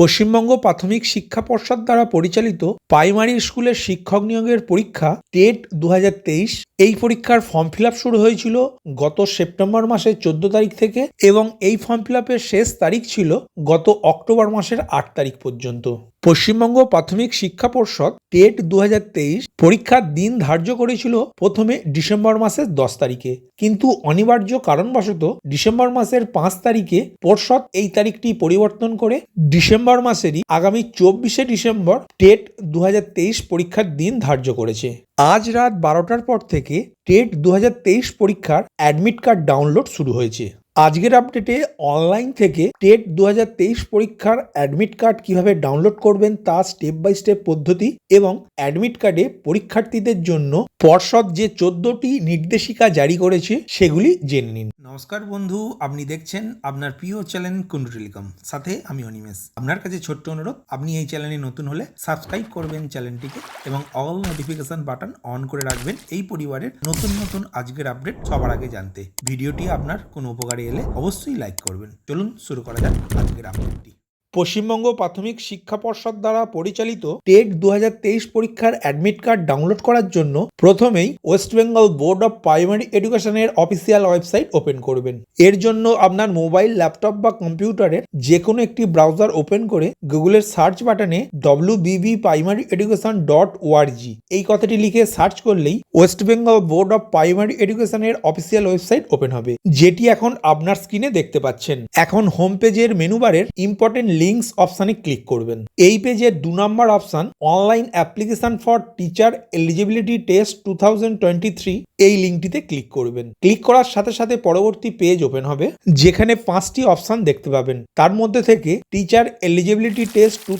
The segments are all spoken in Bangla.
পশ্চিমবঙ্গ প্রাথমিক শিক্ষা পর্ষদ দ্বারা পরিচালিত প্রাইমারি স্কুলের শিক্ষক নিয়োগের পরীক্ষা টেট দু হাজার তেইশ। এই পরীক্ষার ফর্ম ফিল শুরু হয়েছিল গত সেপ্টেম্বর মাসের চোদ্দ তারিখ থেকে এবং এই ফর্ম ফিল শেষ তারিখ ছিল গত অক্টোবর মাসের আট তারিখ পর্যন্ত। পশ্চিমবঙ্গ প্রাথমিক শিক্ষা পর্ষদ টেট দু হাজার তেইশ পরীক্ষার দিন ধার্য করেছিল প্রথমে ডিসেম্বর মাসের দশ তারিখে। কিন্তু অনিবার্য কারণবশত ডিসেম্বর মাসের পাঁচ তারিখে পর্ষদ এই তারিখটি পরিবর্তন করে ডিসেম্বর মাসেরই আগামী চব্বিশে ডিসেম্বর টেট দু হাজার তেইশ পরীক্ষার দিন ধার্য করেছে। আজ রাত বারোটার পর থেকে টেট দু হাজার তেইশ পরীক্ষার অ্যাডমিট কার্ড ডাউনলোড শুরু হয়েছে। আজকের আপডেটে অনলাইন থেকে টেট দু হাজার তেইশ পরীক্ষার অ্যাডমিট কার্ড কীভাবে ডাউনলোড করবেন তা স্টেপ বাই স্টেপ পদ্ধতি এবং অ্যাডমিট কার্ডে পরীক্ষার্থীদের জন্য পর্ষদ যে চোদ্দটি নির্দেশিকা জারি করেছে, সেগুলি জেনে নিন। নমস্কার বন্ধু, আপনি দেখছেন আপনার প্রিয় চ্যানেল কুন্ডু টেলিকম সাথে আমি অনিমেষ। আপনার কাছে ছোট্ট অনুরোধ, আপনি এই চ্যানেলে নতুন হলে সাবস্ক্রাইব করবেন চ্যানেলটিকে এবং অল নোটিফিকেশন বাটন অন করে রাখবেন এই পরিবারের নতুন নতুন আজকের আপডেট সবার আগে জানতে। ভিডিওটি আপনার কোনো উপকারে এলে অবশ্যই লাইক করবেন। চলুন শুরু করা যাক আজকের আপডেটটি। পশ্চিমবঙ্গ প্রাথমিক শিক্ষা পর্ষদ দ্বারা পরিচালিত টেট দু হাজার তেইশ পরীক্ষার অ্যাডমিট কার্ড ডাউনলোড করার জন্য প্রথমেই West Bengal Board of Primary এডুকেশনের অফিসিয়াল ওয়েবসাইট ওপেন করবেন। এর জন্য আপনার মোবাইল ল্যাপটপ বা কম্পিউটারের যে কোনো একটি ব্রাউজার ওপেন করে গুগলের সার্চ বাটনে ডব্লিউ বিবি প্রাইমারি এডুকেশন ডট ওআরজি এই কথাটি লিখে সার্চ করলেই West Bengal Board of Primary এডুকেশনের অফিসিয়াল ওয়েবসাইট ওপেন হবে, যেটি এখন আপনার স্ক্রিনে দেখতে পাচ্ছেন। এখন হোম পেজের মেনু বারের ইম্পর্টেন্ট লিঙ্কস অপশানে ক্লিক করবেন। এই পেজে দু নম্বর option online application for teacher eligibility test two এই লিঙ্কটিতে ক্লিক করবেন। ক্লিক করার সাথে সাথে পরবর্তী পেজ ওপেন হবে, যেখানে পাঁচটি অপশান দেখতে পাবেন। তার মধ্যে থেকে টিচার এলিজিবিলিটি টেস্ট টু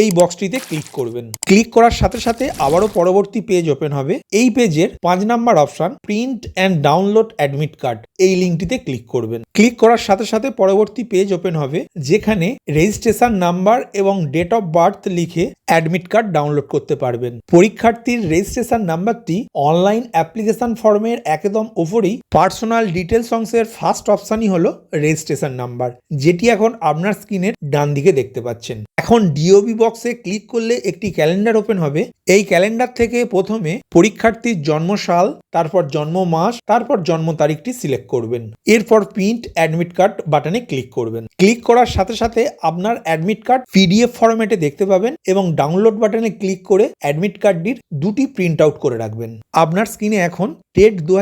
এই বক্সটিতে ক্লিক করবেন। ক্লিক করার সাথে সাথে আবারও পরবর্তী পেজ ওপেন হবে। এই পেজের পাঁচ number option print and download admit card এই লিঙ্কটিতে ক্লিক করবেন। ক্লিক করার সাথে সাথে পরবর্তী পেজ ওপেন হবে, যেখানে রেজিস্ট্রেশন নাম্বার এবং ডেট অফ বার্থ লিখে অ্যাডমিট কার্ড ডাউনলোড করতে পারবেন। পরীক্ষার্থীর রেজিস্ট্রেশন নাম্বারটি অনলাইন অ্যাপ্লিকেশন ফর্মের একদম ওপরেই পার্সোনাল ডিটেলস অংশের ফার্স্ট অপশানই হলো রেজিস্ট্রেশন নাম্বার যেটি এখন আপনার স্ক্রিনের ডান দিকে দেখতে পাচ্ছেন। এখন ডিওবি বক্সে ক্লিক করলে একটি ক্যালেন্ডার ওপেন হবে। এই ক্যালেন্ডার থেকে প্রথমে পরীক্ষার্থীর জন্মসাল, তারপর জন্ম মাস তারপর জন্ম তারিখটি সিলেক্ট করবেন। এরপর প্রিন্ট অ্যাডমিট কার্ড বাটনে ক্লিক করবেন। ক্লিক করার সাথে সাথে আপনার অ্যাডমিট কার্ড পিডিএফ ফরম্যাটে দেখতে পাবেন এবং ডাউনলোড বাটনে ক্লিক করে অ্যাডমিট কার্ডটির দুটি প্রিন্ট আউট করে রাখবেন। আপনার স্ক্রিনে এখন টেট দু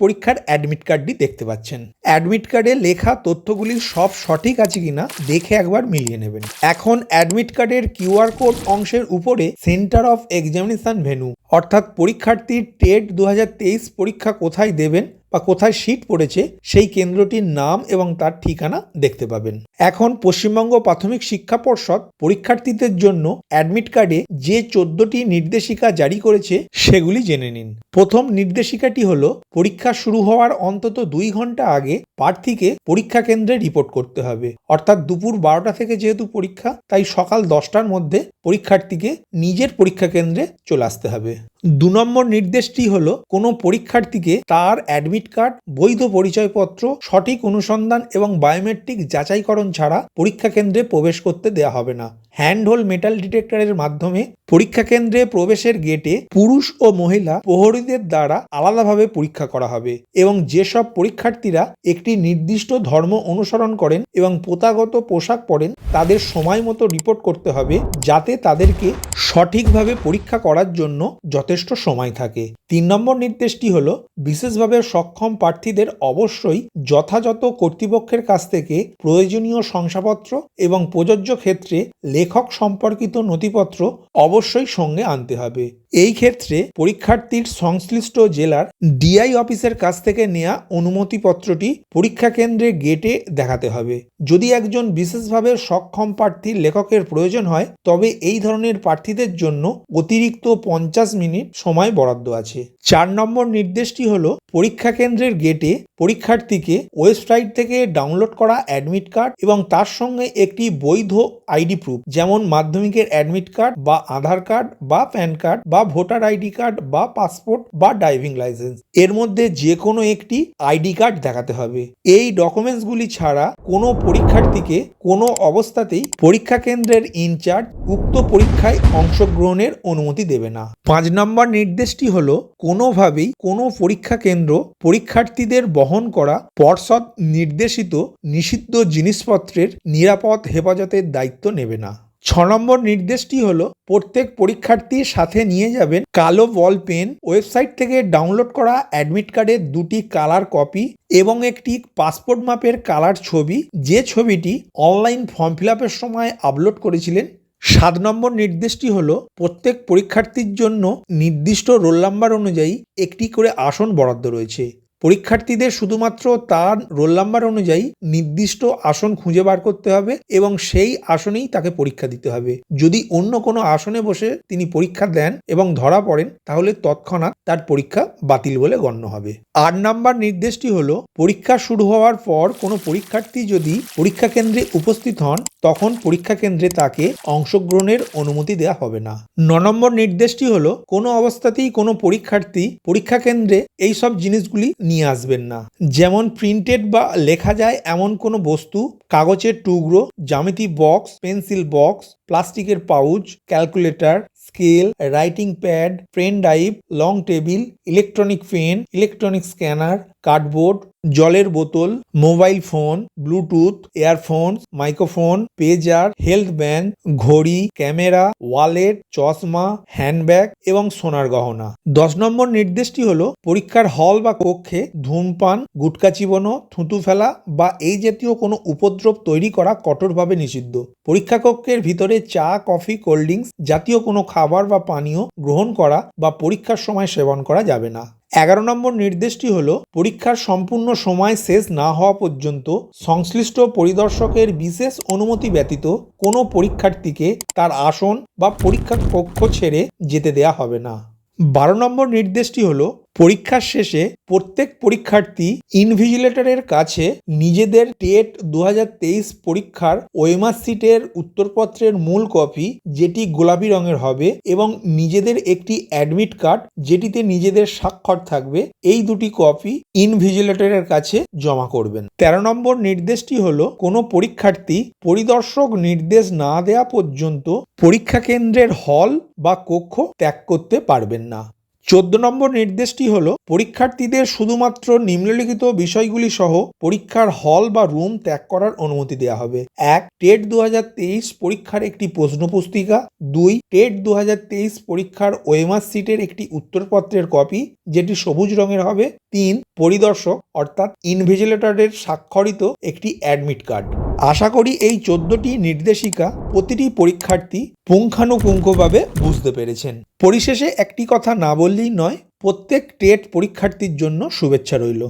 পরীক্ষার অ্যাডমিট কার্ডটি দেখতে পাচ্ছেন। অ্যাডমিট কার্ডে লেখা তথ্যগুলি সব সঠিক আছে কিনা দেখে একবার মিলিয়ে নেবেন। এখন অ্যাডমিট কার্ডের কিউআর কোড অংশের উপরে সেন্টার অফ এক্সামিনেশন ভেনু, অর্থাৎ পরীক্ষার্থীর টেট দু হাজার তেইশ পরীক্ষা কোথায় দেবেন বা কোথায় সিট পড়েছে, সেই কেন্দ্রটির নাম এবং তার ঠিকানা দেখতে পাবেন। এখন পশ্চিমবঙ্গ প্রাথমিক শিক্ষা পর্ষদ পরীক্ষার্থীদের জন্য অ্যাডমিট কার্ডে যে চোদ্দটি নির্দেশিকা জারি করেছে, সেগুলি জেনে নিন। প্রথম নির্দেশিকাটি হল, পরীক্ষা শুরু হওয়ার অন্তত দুই ঘণ্টা আগে প্রার্থীকে পরীক্ষা কেন্দ্রে রিপোর্ট করতে হবে। অর্থাৎ দুপুর বারোটা থেকে যেহেতু পরীক্ষা, তাই সকাল দশটার মধ্যে পরীক্ষার্থীকে নিজের পরীক্ষা কেন্দ্রে চলে আসতে হবে। দু নম্বর নির্দেশটি হলো, কোনো পরীক্ষার্থীকে তার অ্যাডমিট কার্ড, বৈধ পরিচয়পত্র, সঠিক অনুসন্ধান এবং বায়োমেট্রিক যাচাইকরণ ছাড়া পরীক্ষা কেন্দ্রে প্রবেশ করতে দেওয়া হবে না। হ্যান্ডহোল মেটাল ডিটেক্টরের মাধ্যমে পরীক্ষা কেন্দ্রে প্রবেশের গেটে পুরুষ ও মহিলা প্রহরীদের দ্বারা আলাদাভাবে পরীক্ষা করা হবে এবং যেসব পরীক্ষার্থীরা একটি নির্দিষ্ট ধর্ম অনুসরণ করেন এবং প্রথাগত পোশাক পরেন, তাদের সময় মতো রিপোর্ট করতে হবে যাতে তাদেরকে সঠিকভাবে পরীক্ষা করার জন্য যথেষ্ট সময় থাকে। তিন নম্বর নির্দেশটি হল, বিশেষভাবে সক্ষম প্রার্থীদের অবশ্যই যথাযথ কর্তৃপক্ষের কাছ থেকে প্রয়োজনীয় শংসাপত্র এবং প্রযোজ্য ক্ষেত্রে লেখক সম্পর্কিত নথিপত্র অবশ্যই সঙ্গে আনতে হবে। এই ক্ষেত্রে পরীক্ষার্থীর সংশ্লিষ্ট জেলার ডিআই অফিসের কাছ থেকে নেওয়া অনুমতিপত্রটি পরীক্ষা কেন্দ্রে গেটে দেখাতে হবে। যদি একজন বিশেষভাবে সক্ষম প্রার্থীর লেখকের প্রয়োজন হয়, তবে এই ধরনের প্রার্থীদের জন্য অতিরিক্ত পঞ্চাশ মিনিট সময় বরাদ্দ আছে। চার নম্বর নির্দেশটি হলো, পরীক্ষা কেন্দ্রের গেটে পরীক্ষার্থীকে ওয়েবসাইট থেকে ডাউনলোড করা অ্যাডমিট কার্ড এবং তার সঙ্গে একটি বৈধ আইডি প্রুফ, যেমন মাধ্যমিকের অ্যাডমিট কার্ড বা আধার কার্ড বা প্যান কার্ড বা ভোটার আইডি কার্ড বা পাসপোর্ট বা ড্রাইভিং লাইসেন্স। এর মধ্যে যে কোনো একটি আইডি কার্ড দেখাতে হবে। এই ডকুমেন্টসগুলি ছাড়া কোনো পরীক্ষার্থীকে কোনো অবস্থাতেই পরীক্ষা কেন্দ্রের ইনচার্জ, উক্ত পরীক্ষায় অংশগ্রহণের অনুমতি দেবে না। পাঁচ নম্বর নির্দেশটি হলো, কোনোভাবেই কোনো পরীক্ষা কেন্দ্র পরীক্ষার্থীদের বহন করা পর্ষদ নির্দেশিত নিষিদ্ধ জিনিসপত্রের নিরাপদ হেফাজতের দায়িত্ব নেবে না। ছ নম্বর নির্দেশটি হল, প্রত্যেক পরীক্ষার্থীর সাথে নিয়ে যাবেন কালো বল পেন, ওয়েবসাইট থেকে ডাউনলোড করা অ্যাডমিট কার্ডের দুটি কালার কপি এবং একটি পাসপোর্ট মাপের কালার ছবি। যে ছবিটি অনলাইন ফর্ম ফিল সময় আপলোড করেছিলেন সাত নম্বর নির্দেশটি হল প্রত্যেক পরীক্ষার্থীর জন্য নির্দিষ্ট রোল নাম্বার অনুযায়ী একটি করে আসন বরাদ্দ রয়েছে। পরীক্ষার্থীদের শুধুমাত্র তার রোল নাম্বার অনুযায়ী নির্দিষ্ট আসন খুঁজে বার করতে হবে এবং সেই আসনেই তাকে পরীক্ষা দিতে হবে। যদি অন্য কোনো আসনে বসে তিনি পরীক্ষা দেন এবং ধরা পড়েন, তাহলে তৎক্ষণাৎ তার পরীক্ষা বাতিল বলে গণ্য হবে। আট নাম্বার নির্দেশটি হলো, পরীক্ষা শুরু হওয়ার পর কোনো পরীক্ষার্থী যদি পরীক্ষা কেন্দ্রে উপস্থিত হন, তখন পরীক্ষা কেন্দ্রে তাকে অংশগ্রহণের অনুমতি দেওয়া হবে না। ন নম্বর নির্দেশটি হলো, কোনো অবস্থাতেই কোনো পরীক্ষার্থী পরীক্ষা কেন্দ্রে এই সব জিনিসগুলি নিয়ে আসবেন না। যেমন প্রিন্টেড বা লেখা যায় এমন কোনো বস্তু, কাগজের টুকরো, জ্যামিতি বক্স পেন্সিল বক্স প্লাস্টিকের pouch calculator scale writing pad pen drive log table electronic pen electronic scanner cardboard, জলের বোতল, mobile phone, Bluetooth earphone microphone, pager, health band ঘড়ি, ক্যামেরা, ওয়ালেট, চশমা, হ্যান্ডব্যাগ এবং সোনার গহনা। দশ নম্বর নির্দেশটি হলো পরীক্ষার হল বা কক্ষে ধূমপান, গুটকা চিবানো, থুতু ফেলা বা এই জাতীয় কোনো উপদ্রব তৈরি করা কঠোরভাবে নিষিদ্ধ। পরীক্ষা কক্ষের ভিতরে চা, কফি, কোল্ড ড্রিঙ্কস জাতীয় কোনো খাবার বা পানীয় গ্রহণ করা বা পরীক্ষার সময় সেবন করা যাবে না। এগারো নম্বর নির্দেশটি হলো, পরীক্ষার সম্পূর্ণ সময় শেষ না হওয়া পর্যন্ত সংশ্লিষ্ট পরিদর্শকের বিশেষ অনুমতি ব্যতীত কোনো পরীক্ষার্থীকে তার আসন বা পরীক্ষা কক্ষ ছেড়ে যেতে দেয়া হবে না। বারো নম্বর নির্দেশটি হলো পরীক্ষার শেষে প্রত্যেক পরীক্ষার্থী ইনভিজিলেটরের কাছে নিজেদের টেট দু হাজার তেইশ পরীক্ষার ওয়েমার সিটের উত্তরপত্রের মূল কপি যেটি গোলাপি রঙের হবে, এবং নিজেদের একটি অ্যাডমিট কার্ড যেটিতে নিজেদের স্বাক্ষর থাকবে, এই দুটি কপি ইনভিজিলেটরের কাছে জমা করবেন। তেরো নম্বর নির্দেশটি হলো, কোনো পরীক্ষার্থী পরিদর্শক নির্দেশ না দেওয়া পর্যন্ত পরীক্ষা কেন্দ্রের হল বা কক্ষ ত্যাগ করতে পারবেন না। চোদ্দ নম্বর নির্দেশটি হলো, পরীক্ষার্থীদের শুধুমাত্র নিম্নলিখিত বিষয়গুলি সহ পরীক্ষার হল বা রুম ত্যাগ করার অনুমতি দেওয়া হবে। এক, টেট দু হাজার তেইশ পরীক্ষার একটি প্রশ্ন পুস্তিকা দুই, টেট দু হাজার তেইশ পরীক্ষার ওয়েমার সিটের একটি উত্তরপত্রের কপি, যেটি সবুজ রঙের হবে। তিন, পরিদর্শক, অর্থাৎ ইনভিজিলেটরের স্বাক্ষরিত একটি অ্যাডমিট কার্ড। আশা করি এই চোদ্দটি নির্দেশিকা প্রতিটি পরীক্ষার্থী পুঙ্খানুপুঙ্খভাবে বুঝতে পেরেছেন। পরিশেষে একটি কথা না বললেই নয়, প্রত্যেক টেট পরীক্ষার্থীর জন্য শুভেচ্ছা রইল।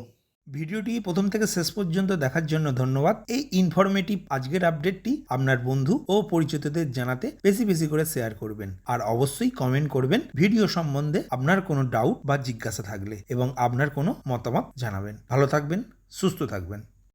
ভিডিওটি প্রথম থেকে শেষ পর্যন্ত দেখার জন্য ধন্যবাদ। এই ইনফরমেটিভ আজকের আপডেটটি আপনার বন্ধু ও পরিচিতদের জানাতে বেশি বেশি করে শেয়ার করবেন। আর অবশ্যই কমেন্ট করবেন ভিডিও সম্বন্ধে আপনার কোনো ডাউট বা জিজ্ঞাসা থাকলে এবং আপনার কোনো মতামত জানাবেন। ভালো থাকবেন, সুস্থ থাকবেন।